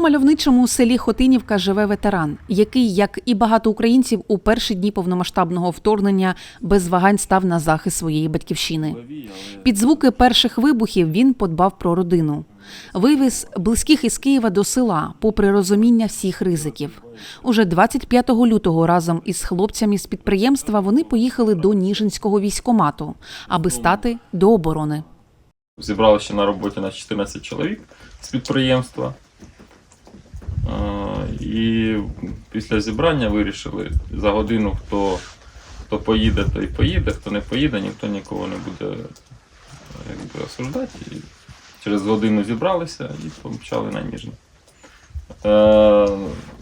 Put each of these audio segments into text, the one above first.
мальовничому селі Хотинівка живе ветеран, який, як і багато українців, у перші дні повномасштабного вторгнення без вагань став на захист своєї батьківщини. Під звуки перших вибухів він подбав про родину. Вивіз близьких із Києва до села, попри розуміння всіх ризиків. Уже 25 лютого разом із хлопцями з підприємства вони поїхали до Ніжинського військомату, аби стати до оборони. Зібрали ще на роботі на 14 чоловік з підприємства. І після зібрання вирішили за годину, хто, хто поїде, той поїде, хто не поїде, ніхто нікого не буде е, якби, осуждати. І через годину зібралися і помчали на Ніжний. Е,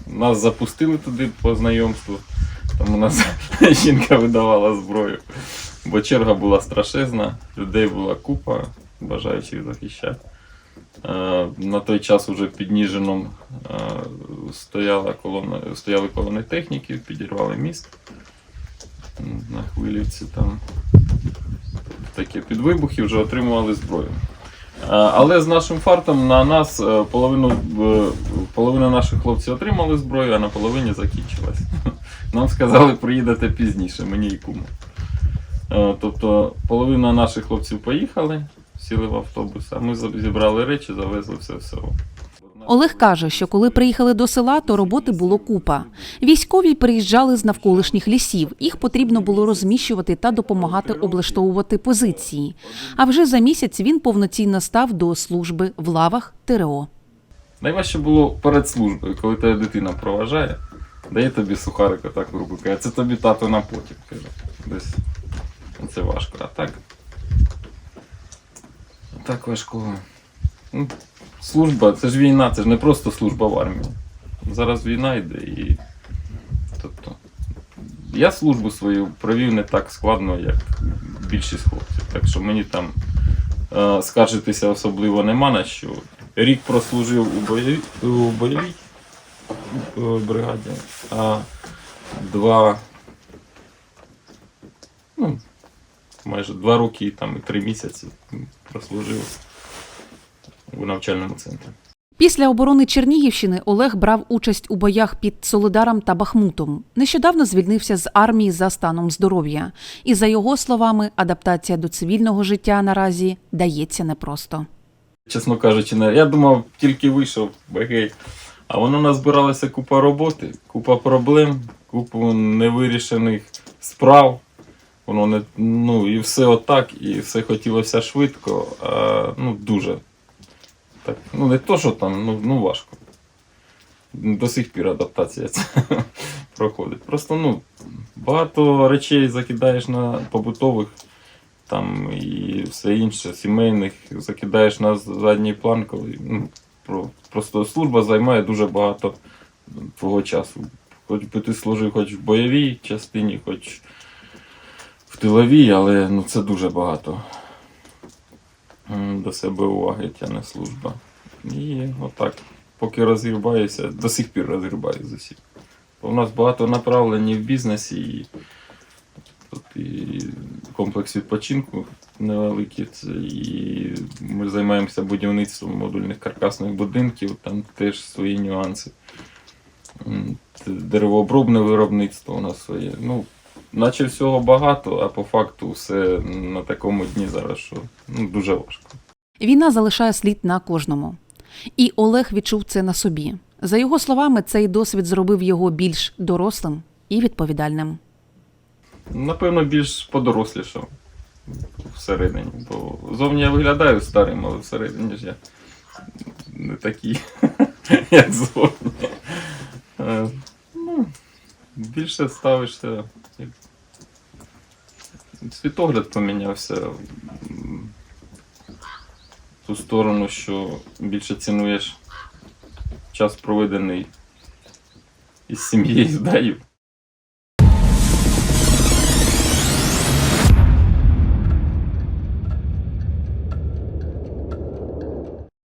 Нас запустили туди по знайомству. Там у нас жінка видавала зброю, бо черга була страшезна, людей була купа, бажаючих захищати. Е, На той час уже під Ніжином е, стояла колона, стояли колони техніків, підірвали міст на Хвилівці там. Таке під вибухи вже отримували зброю. Е, Але з нашим фартом на нас половину, половина наших хлопців отримали зброю, а на половині закінчилась. Нам сказали, приїдете пізніше, мені і куму. Тобто половина наших хлопців поїхали, сіли в автобус, а ми зібрали речі, завезли все в село. Олег каже, що коли приїхали до села, то роботи було купа. Військові приїжджали з навколишніх лісів. Їх потрібно було розміщувати та допомагати облаштовувати позиції. А вже за місяць він повноцінно став до служби в лавах ТРО. Найважче було перед службою, коли тебе дитина проважає, дає тобі сухарика так в руку, каже, це тобі тато на потім. Каже. Десь це важко. А так. Так важко. Ну, служба, це ж війна, це ж не просто служба в армії. Зараз війна йде і. Тобто. Я службу свою провів не так складно, як більшість хлопців. Так що мені там е, скаржитися особливо нема на що. Рік прослужив у бойовій, у бойовій е, бригаді, а два. Ну, майже два роки там, і три місяці прослужив у навчальному центрі. Після оборони Чернігівщини Олег брав участь у боях під Солидаром та Бахмутом. Нещодавно звільнився з армії за станом здоров'я. І за його словами, адаптація до цивільного життя наразі дається непросто. Чесно кажучи, я думав, тільки вийшов бегей. А воно назбиралася купа роботи, купа проблем, купу невирішених справ. Воно не, ну, і все отак, і все хотілося швидко, а ну, дуже. Так, ну не то, що там, ну, ну важко. До сих пір адаптація ця проходить. Просто ну, багато речей закидаєш на побутових там і все інше, сімейних, закидаєш на задній план, коли ну, про, просто служба займає дуже багато твого часу. Хоч би ти служив хоч в бойовій частині, хоч тиловій, але ну, це дуже багато до себе уваги тяне служба. І отак, поки розгрібаюся, до сих пір розгрібаюся з усіх. У нас багато направлень в бізнесі, і, тут і комплекс відпочинку невеликий. І ми займаємося будівництвом модульних каркасних будинків, там теж свої нюанси. Деревообробне виробництво у нас своє. Ну, наче всього багато, а по факту все на такому дні зараз, що ну, дуже важко. Війна залишає слід на кожному. І Олег відчув це на собі. За його словами, цей досвід зробив його більш дорослим і відповідальним. Напевно, більш подорослішав всередині. Бо зовні я виглядаю старим, але всередині ж я не такий, як зовні. Е, Ну, більше ставишся. Світогляд помінявся в ту сторону, що більше цінуєш час проведений із сім'єю, з